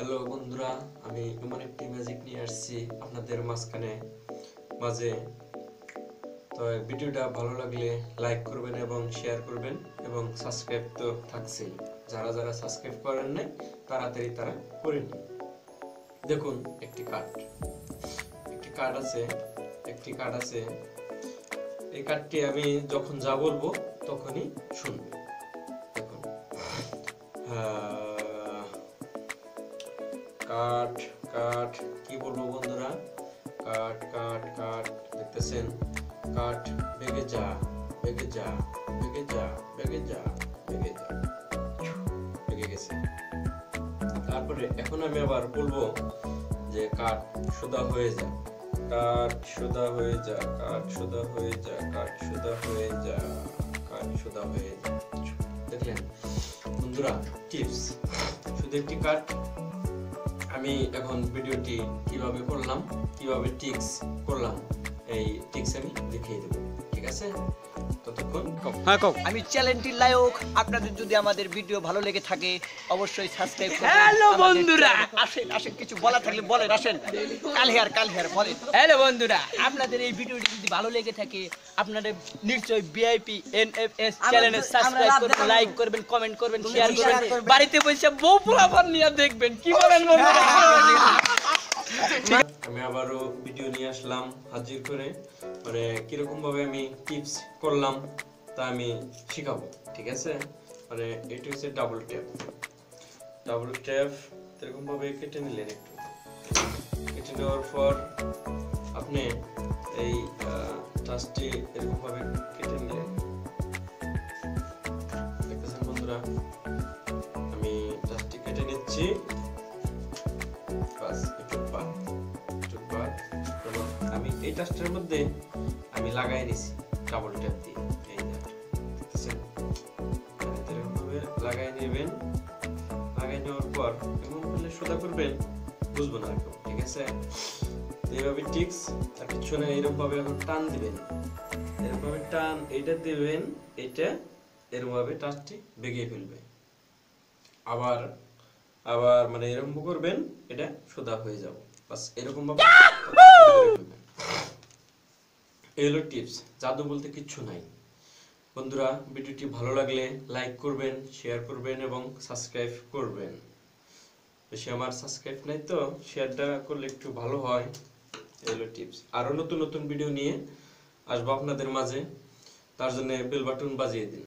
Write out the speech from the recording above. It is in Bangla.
হ্যালো বন্ধুরা আমি এমন একটি ম্যাজিক নিয়ে আসছি আপনাদের মাঝখানে মাঝে। তো ভিডিওটা ভালো লাগলে লাইক করবেন এবং শেয়ার করবেন এবং সাবস্ক্রাইব তো থাকছেই। যারা যারা সাবস্ক্রাইব করেন নাই তাড়াতাড়ি তারা করে নিন। দেখুন একটি কার্ড একটি কার্ড আছে একটি কার্ড আছে। এই কার্ডটি আমি যখন যা বলব তখনই শুনবে দেখুন। আহ, কাঠ কাঠ কি বলব বন্ধুরা? কাঠ কাঠ কাঠ দেখতেছেন? কাঠ বেগে যা বেগে যা বেগে যা বেগে যা বেগে যা। বেগে গেছে। তারপরে এখন আমি আবার বলব যে কাঠ সোদা হয়ে যা কাঠ সোদা হয়ে যা কাঠ সোদা হয়ে যা কাঠ সোদা হয়ে যা কাঠ সোদা হয়ে যা। দেখলেন? বন্ধুরা টিপস শুধু একটি কাঠ আমি এখন ভিডিওটি কীভাবে করলাম, কীভাবে টিক্স করলাম, এই টিক্স আমি দেখিয়ে দেবো, ঠিক আছে? ততক্ষণ হ্যাঁ আমি চ্যানেলটির লায়ক। আপনাদের যদি আমাদের ভিডিও ভালো লেগে থাকে অবশ্যই সাবস্ক্রাইব Hello, আমাদের বন্ধুরা। আসেন আসেন কিছু বলা থাকলে বলেন আসেন। বলেন। হ্যালো বন্ধুরা! আপনাদের এই ভিডিওটি যদি ভালো লেগে থাকে আপনারা নিশ্চয়ই ভিআইপি এনএফএস চ্যানেলে সাবস্ক্রাইব করবেন লাইক করবেন কমেন্ট করবেন শেয়ার করবেন। বাড়িতে বসে বউ পোলাপান নিয়ে দেখবেন। কি বলেন বন্ধুরা? আমি আবারও ভিডিও নিয়ে আসলাম হাজির করে। মানে কীরকম ভাবে আমি টিপস করলাম তা আমি শিখাবো, ঠিক আছে? মানে এটি হচ্ছে ডাবল ট্যাপ ডাবল ট্যাপ এরকম ভাবে কেটে নিলেন একটু? কেটে নেওয়ার পর আপনি এই টাচটি এরকম ভাবে কেটে নিলেন। দেখতেছেন বন্ধুরা, আমি টাচটি কেটে নিচ্ছি। এই টাচটার মধ্যে আমি লাগাই নিছি ডাবল ট্যাপ দিয়ে এই দেখতেছেন? এরকম ভাবে লাগাই নেবেন। লাগাই নেওয়ার পর এমন করলে সোজা করবেন বুঝব না কেউ, ঠিক আছে? এইভাবে টিক্স তার পিছনে এরকমভাবে এখন টান দিবেন। এরকম ভাবে টান এইটা দিবেন এইটা এরকম ভাবে টাচটি বেগিয়ে ফেলবে। আবার আবার মানে এরকম করবেন এটা সোজা হয়ে যাব। বাস এরকম ভাবে হলো টিপস জাদু বলতে কিচ্ছু নাই। বন্ধুরা, ভিডিওটি ভালো লাগলে লাইক করবেন শেয়ার করবেন এবং সাবস্ক্রাইব করবেন। বেশি আমার সাবস্ক্রাইব নাই তো শেয়ারটা করলে একটু ভালো হয় এলো টিপস আরও নতুন নতুন ভিডিও নিয়ে আসব আপনাদের মাঝে। তার জন্য বেল বাটন বাজিয়ে দিন।